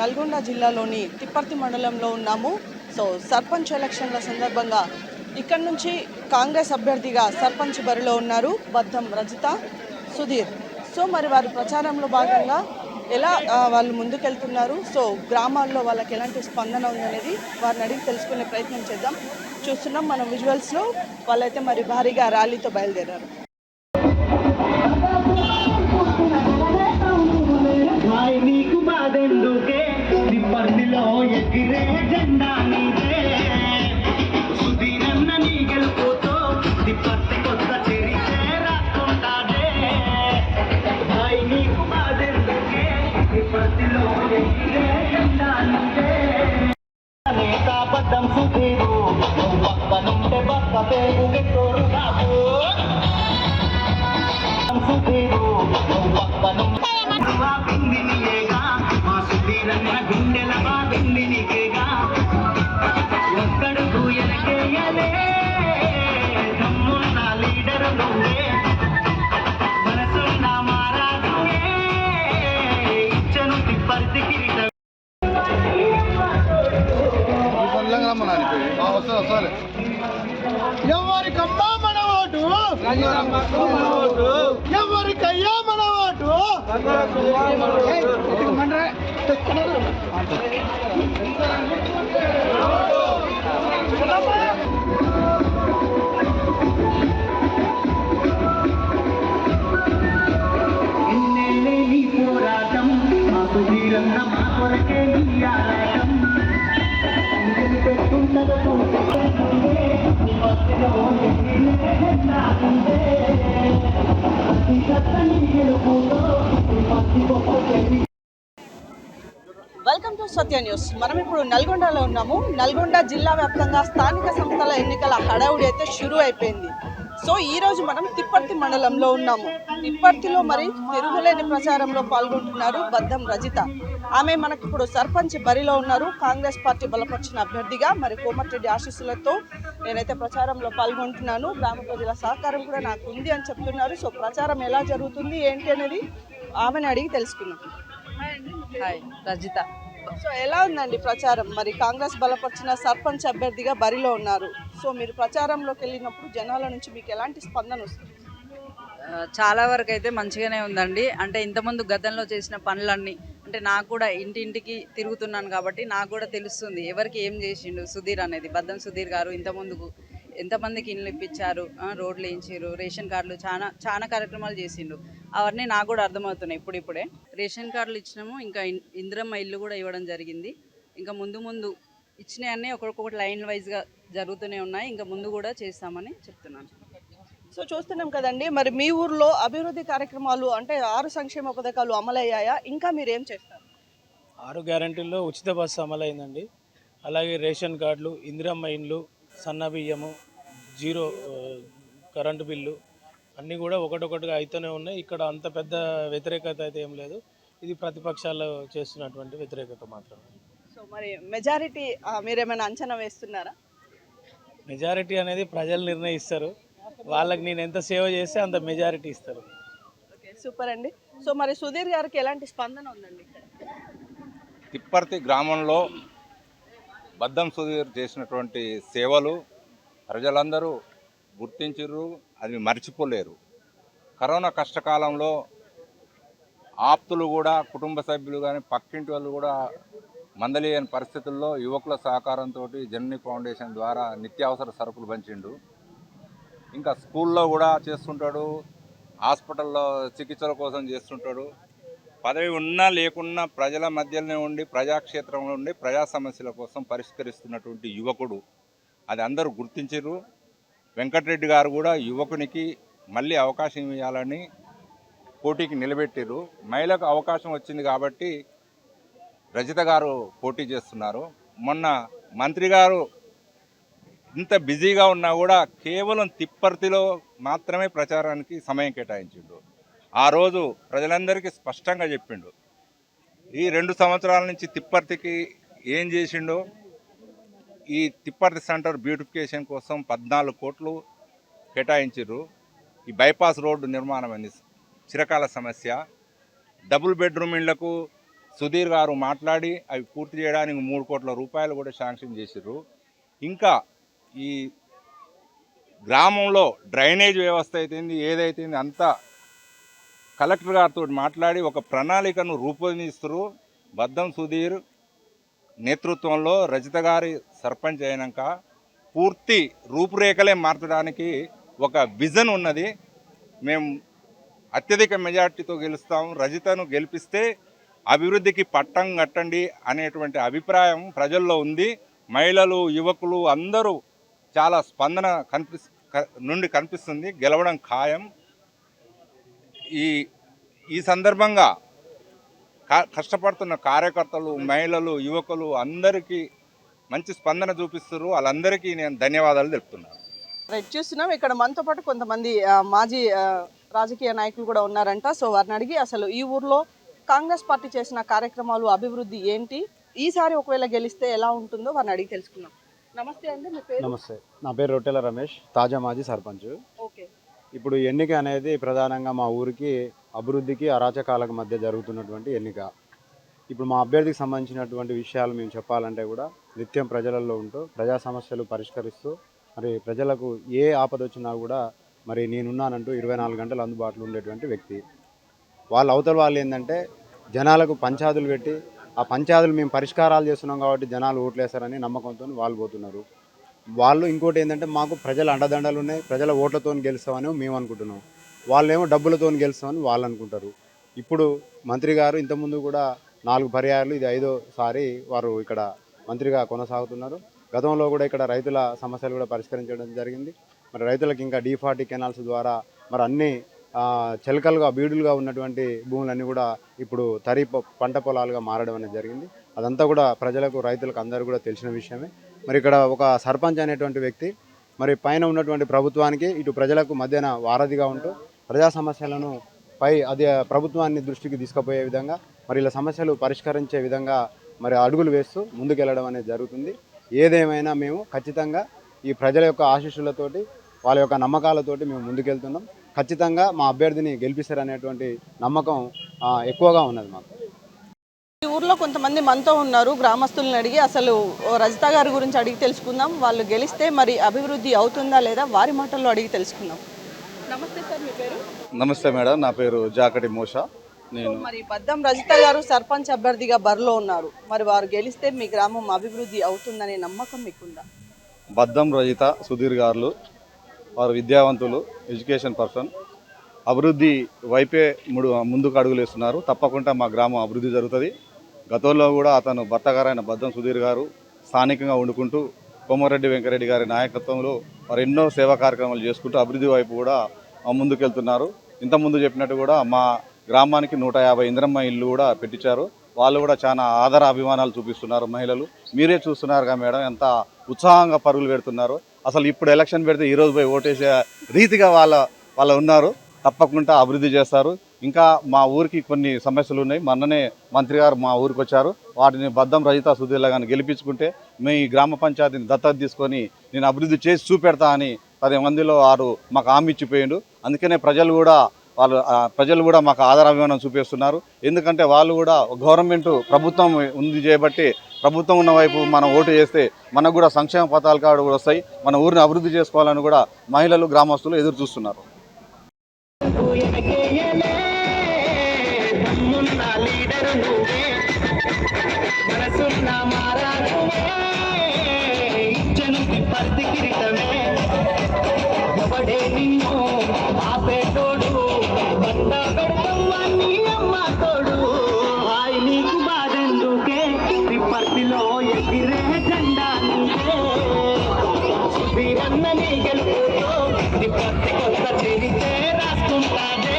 నల్గొండ జిల్లాలోని తిప్పర్తి మండలంలో ఉన్నాము. సో సర్పంచ్ ఎలక్షన్ల సందర్భంగా ఇక్కడ నుంచి కాంగ్రెస్ అభ్యర్థిగా సర్పంచ్ బరిలో ఉన్నారు బద్దం రజిత సుధీర్. సో మరి వారి ప్రచారంలో భాగంగా ఎలా వాళ్ళు ముందుకెళ్తున్నారు? సో గ్రామాల్లో వాళ్ళకి ఎలాంటి స్పందన ఉందనేది వారిని అడిగి తెలుసుకునే ప్రయత్నం చేద్దాం. చూస్తున్నాం మనం విజువల్స్లో వాళ్ళైతే మరి భారీగా ర్యాలీతో బయలుదేరారు. I'm bukit ఎవరికమ్మా మన ఓటు ఎవరికయ్యా మన ఓటు ఎన్నెల్లే సత్య న్యూస్. మనం ఇప్పుడు నల్గొండలో ఉన్నాము. నల్గొండ జిల్లా వ్యాప్తంగా స్థానిక సంస్థల ఎన్నికల హడావుడి అయితే షురూ అయిపోయింది. సో ఈ రోజు మనం తిప్పర్తి మండలంలో ఉన్నాము. తిప్పర్తిలో మరి తిరుగులేని ప్రచారంలో పాల్గొంటున్నారు బద్దం రజిత. ఆమె మనకి ఇప్పుడు సర్పంచ్ బరిలో ఉన్నారు. కాంగ్రెస్ పార్టీ బలపరిచిన అభ్యర్థిగా మరి కోమటిరెడ్డి ఆశీస్సులతో నేనైతే ప్రచారంలో పాల్గొంటున్నాను. గ్రామ ప్రజల సహకారం కూడా నాకు ఉంది అని చెప్తున్నారు. సో ప్రచారం ఎలా జరుగుతుంది ఏంటి అనేది ఆమెను అడిగి తెలుసుకున్నాం హాయ్ రజిత. సో ఎలా ఉందండి ప్రచారం? మరి కాంగ్రెస్ బలపరిచిన సర్పంచ్ అభ్యర్థిగా బరిలో ఉన్నారు. సో మీరు ప్రచారంలోకి వెళ్ళినప్పుడు జనాల నుంచి మీకు ఎలాంటి స్పందన వస్తుంది? చాలా వరకు అయితే మంచిగానే ఉందండి. అంటే ఇంతకుముందు గతంలో చేసిన పనులన్నీ అంటే నాకు కూడా ఇంటింటికి తిరుగుతున్నాను కాబట్టి నాకు కూడా తెలుస్తుంది ఎవరికి ఏం చేసిండు సుధీర్ అనేది బద్దం సుధీర్ గారు ఇంతకుముందుకు ఎంతమందికి ఇల్లు ఇప్పించారు? రోడ్లు వేయించారు రేషన్ కార్డులు చాలా చాలా కార్యక్రమాలు చేసిండు అవన్నీ నాకు కూడా అర్థమవుతున్నాయి ఇప్పుడిప్పుడే రేషన్ కార్డులు ఇచ్చినాము ఇంకా ఇన్- ఇందిరమ్మ ఇల్లు కూడా ఇవ్వడం జరిగింది. ఇంకా ముందు ముందు ఇచ్చినవన్నీ ఒక్కొక్కటి లైన్ వైజ్గా జరుగుతూనే ఉన్నాయి. ఇంకా ముందు కూడా చేస్తామని చెప్తున్నాను. సో చూస్తున్నాం కదండి మరి మీ ఊర్లో అభివృద్ధి కార్యక్రమాలు అంటే ఆరు సంక్షేమ పథకాలు అమలయ్యాయా? ఇంకా మీరు ఏం చేస్తారు? ఆరు గ్యారంటీల్లో ఉచిత బస్సు అమలైందండి. అలాగే రేషన్ కార్డులు ఇందిరమ్మ ఇండ్లు సన్న బియ్యము జీరో కరెంటు బిల్లు అన్నీ కూడా ఒకటొకటిగా అయితేనే ఉన్నాయి. ఇక్కడ అంత పెద్ద వ్యతిరేకత అయితే ఏం లేదు. ఇది ప్రతిపక్షాలు చేస్తున్నటువంటి వ్యతిరేకత మాత్రమే. సో మరి మెజారిటీ మీరేమైనా అంచనా వేస్తున్నారా? మెజారిటీ అనేది ప్రజలు నిర్ణయిస్తారు. వాళ్ళకి నేను ఎంత సేవ చేస్తే అంత మెజారిటీ ఇస్తారు. ఓకే సూపర్ అండి. సో మరి సుధీర్ గారికి ఎలాంటి స్పందన ఉందండి ఇక్కడ? తిప్పర్తి గ్రామంలో బద్దం సుధీర్ చేసినటువంటి సేవలు ప్రజలందరూ గుర్తించరు అది మర్చిపోలేరు. కరోనా కష్టకాలంలో ఆప్తులు కూడా కుటుంబ సభ్యులు కానీ పక్కింటి వాళ్ళు కూడా మందలేని పరిస్థితుల్లో యువకుల సహకారంతో జర్నీ ఫౌండేషన్ ద్వారా నిత్యావసర సరుకులు పంచిండు. ఇంకా స్కూల్లో కూడా చేస్తుంటాడు హాస్పిటల్లో చికిత్సల కోసం చేస్తుంటాడు. పదవి ఉన్నా లేకున్నా ప్రజల మధ్యలోనే ఉండి ప్రజాక్షేత్రంలో ఉండి ప్రజా సమస్యల కోసం పరిష్కరిస్తున్నటువంటి యువకుడు. అది అందరూ గుర్తించారు. వెంకటరెడ్డి గారు కూడా యువకునికి మళ్ళీ అవకాశం ఇవ్వాలని పోటీకి నిలబెట్టారు మహిళకు అవకాశం వచ్చింది కాబట్టి రజిత గారు పోటీ చేస్తున్నారు. మొన్న మంత్రి గారు ఇంత బిజీగా ఉన్నా కూడా కేవలం తిప్పర్తిలో మాత్రమే ప్రచారానికి సమయం కేటాయించిండు. ఆ రోజు ప్రజలందరికీ స్పష్టంగా చెప్పిండు. ఈ రెండు సంవత్సరాల నుంచి తిప్పర్తికి ఏం చేసిండో? ఈ తిప్పర్తి సెంటర్ బ్యూటిఫికేషన్ కోసం పద్నాలుగు కోట్లు కేటాయించారు ఈ బైపాస్ రోడ్డు నిర్మాణం అనేది చిరకాల సమస్య. డబుల్ బెడ్రూమ్ ఇళ్ళకు సుధీర్ గారు మాట్లాడి అవి పూర్తి చేయడానికి మూడు కోట్ల రూపాయలు కూడా శాంక్షన్ చేసిర్రు. ఇంకా ఈ గ్రామంలో డ్రైనేజ్ వ్యవస్థ అయితేంది ఏదైతుంది అంతా కలెక్టర్ గారితో మాట్లాడి ఒక ప్రణాళికను రూపొందిస్తారు బద్దం సుధీర్ నేతృత్వంలో రజిత గారి సర్పంచ్ అయినాక పూర్తి రూపురేఖలే మార్చడానికి ఒక విజన్ ఉన్నది. మేము అత్యధిక మెజార్టీతో గెలుస్తాం. రజితను గెలిపిస్తే అభివృద్ధికి పట్టం కట్టండి అనేటువంటి అభిప్రాయం ప్రజల్లో ఉంది. మహిళలు యువకులు అందరూ చాలా స్పందన కనిపి నుండి కనిపిస్తుంది. గెలవడం ఖాయం. ఈ ఈ సందర్భంగా కష్టపడుతున్న కార్యకర్తలు మహిళలు యువకులు అందరికీ మంచి స్పందన చూపిస్తారు వాళ్ళందరికీ నేను ధన్యవాదాలు తెలుపుతున్నాను. రైట్ చూస్తున్నాం. ఇక్కడ మనతో పాటు కొంతమంది మాజీ రాజకీయ నాయకులు కూడా ఉన్నారంట. సో వారిని అడిగి అసలు ఈ ఊర్లో కాంగ్రెస్ పార్టీ చేసిన కార్యక్రమాలు అభివృద్ధి ఏంటి? ఈసారి ఒకవేళ గెలిస్తే ఎలా ఉంటుందో వారిని అడిగి తెలుసుకుందాం. నమస్తే అండి. మీ పేరు? నమస్తే. నా పేరు రొట్టెల రమేష్. తాజా మాజీ సర్పంచ్. ఓకే. ఇప్పుడు ఎన్నిక అనేది ప్రధానంగా మా ఊరికి అభివృద్ధికి అరాచకాలకు మధ్య జరుగుతున్నటువంటి ఎన్నిక. ఇప్పుడు మా అభ్యర్థికి సంబంధించినటువంటి విషయాలు మేము చెప్పాలంటే కూడా నిత్యం ప్రజలలో ఉంటూ ప్రజా సమస్యలు పరిష్కరిస్తూ మరి ప్రజలకు ఏ ఆపద వచ్చినా కూడా మరి నేనున్నానంటూ ఇరవై నాలుగు గంటలు అందుబాటులో ఉండేటువంటి వ్యక్తి. వాళ్ళ అవతల వాళ్ళు ఏంటంటే జనాలకు పంచాదులు పెట్టి ఆ పంచాదులు మేము పరిష్కారాలు చేస్తున్నాం కాబట్టి జనాలు ఓట్లేస్తారని నమ్మకంతో వాళ్ళు పోతున్నారు. వాళ్ళు ఇంకోటి ఏంటంటే మాకు ప్రజల అండదండలు ఉన్నాయి ప్రజల ఓట్లతో గెలుస్తామని మేము అనుకుంటున్నాం. వాళ్ళేమో డబ్బులతో గెలుస్తామని వాళ్ళు అనుకుంటారు. ఇప్పుడు మంత్రి గారు ఇంతకుముందు కూడా నాలుగు పర్యాయాలు ఇది ఐదోసారి వారు ఇక్కడ మంత్రిగా కొనసాగుతున్నారు. గతంలో కూడా ఇక్కడ రైతుల సమస్యలు కూడా పరిష్కరించడం జరిగింది. మరి రైతులకు ఇంకా డీ కెనాల్స్ ద్వారా మరి అన్ని చెలకలుగా బీడులుగా ఉన్నటువంటి భూములన్నీ కూడా ఇప్పుడు తరి పంట పొలాలుగా మారడం అనేది జరిగింది. అదంతా కూడా ప్రజలకు రైతులకు అందరూ కూడా తెలిసిన విషయమే. మరి ఇక్కడ ఒక సర్పంచ్ అనేటువంటి వ్యక్తి మరి పైన ఉన్నటువంటి ప్రభుత్వానికి ఇటు ప్రజలకు మధ్యన వారధిగా ఉంటూ ప్రజా సమస్యలను పై అది ప్రభుత్వాన్ని దృష్టికి తీసుకుపోయే విధంగా మరి ఇలా సమస్యలు పరిష్కరించే విధంగా మరి అడుగులు వేస్తూ ముందుకెళ్ళడం అనేది జరుగుతుంది. ఏదేమైనా మేము ఖచ్చితంగా ఈ ప్రజల యొక్క ఆశీస్సులతోటి వాళ్ళ యొక్క నమ్మకాలతోటి మేము ముందుకెళ్తున్నాం. ఖచ్చితంగా మా అభ్యర్థిని గెలిపిస్తారనేటువంటి నమ్మకం ఎక్కువగా ఉన్నది మాకు. ఈ ఊర్లో కొంతమంది మనతో ఉన్నారు గ్రామస్తులను అడిగి అసలు రజిత గారి గురించి అడిగి తెలుసుకుందాం. వాళ్ళు గెలిస్తే మరి అభివృద్ధి అవుతుందా లేదా వారి మాటల్లో అడిగి తెలుసుకుందాం. నమస్తే సార్ మీ పేరు? నమస్తే మేడం నా పేరు జాకటి మోషా. మరి బద్దం రజిత గారు సర్పంచ్ అభ్యర్థిగా బరిలో ఉన్నారు. మరి వారు గెలిస్తే మీ గ్రామం అభివృద్ధి అవుతుందనే నమ్మకం మీకుందా? బద్దం రజిత సుధీర్ గారు వారు విద్యావంతులు ఎడ్యుకేషన్ పర్సన్. అభివృద్ధి వైపే ముడు ముందుకు అడుగులు వేస్తున్నారు. తప్పకుండా మా గ్రామం అభివృద్ధి జరుగుతుంది. గతంలో కూడా అతను భర్త గారైన బద్దం సుధీర్ గారు స్థానికంగా వండుకుంటూ కోమరెడ్డి వెంకరెడ్డి గారి నాయకత్వంలో వారు ఎన్నో సేవా కార్యక్రమాలు చేసుకుంటూ అభివృద్ధి వైపు కూడా ముందుకెళ్తున్నారు. ఇంతకుముందు చెప్పినట్టు కూడా మా గ్రామానికి నూట యాభై ఇంద్రమ్మ ఇల్లు కూడా పెట్టించారు. వాళ్ళు కూడా చాలా ఆదర అభిమానాలు చూపిస్తున్నారు మహిళలు. మీరే చూస్తున్నారుగా మేడం ఎంత ఉత్సాహంగా పరుగులు పెడుతున్నారు. అసలు ఇప్పుడు ఎలక్షన్ పెడితే ఈరోజు పోయి ఓటేసే రీతిగా వాళ్ళ వాళ్ళు ఉన్నారు. తప్పకుండా అభివృద్ధి చేస్తారు. ఇంకా మా ఊరికి కొన్ని సమస్యలు ఉన్నాయి. మొన్ననే మంత్రి గారు మా ఊరికి వచ్చారు. వాటిని బద్దం రజిత సుధీర్లా కానీ గెలిపించుకుంటే మీ గ్రామ పంచాయతీని దత్తత తీసుకొని నేను అభివృద్ధి చేసి చూపెడతా అని పది మందిలో వారు మాకు హామీ ఇచ్చిపోయిండు. అందుకనే ప్రజలు కూడా వాళ్ళు ప్రజలు కూడా మాకు ఆదరాభిమానం చూపిస్తున్నారు. ఎందుకంటే వాళ్ళు కూడా గవర్నమెంట్ ప్రభుత్వం ఉంది చేయబట్టి ప్రభుత్వం ఉన్న వైపు మనం ఓటు చేస్తే మనకు కూడా సంక్షేమ పథకాలు కూడా వస్తాయి. మన ఊరిని అభివృద్ధి చేసుకోవాలని కూడా మహిళలు గ్రామస్తులు ఎదురు చూస్తున్నారు. మనసున్న మారా ప్రతి కొత్త చెబితే రాసుకుంటాదే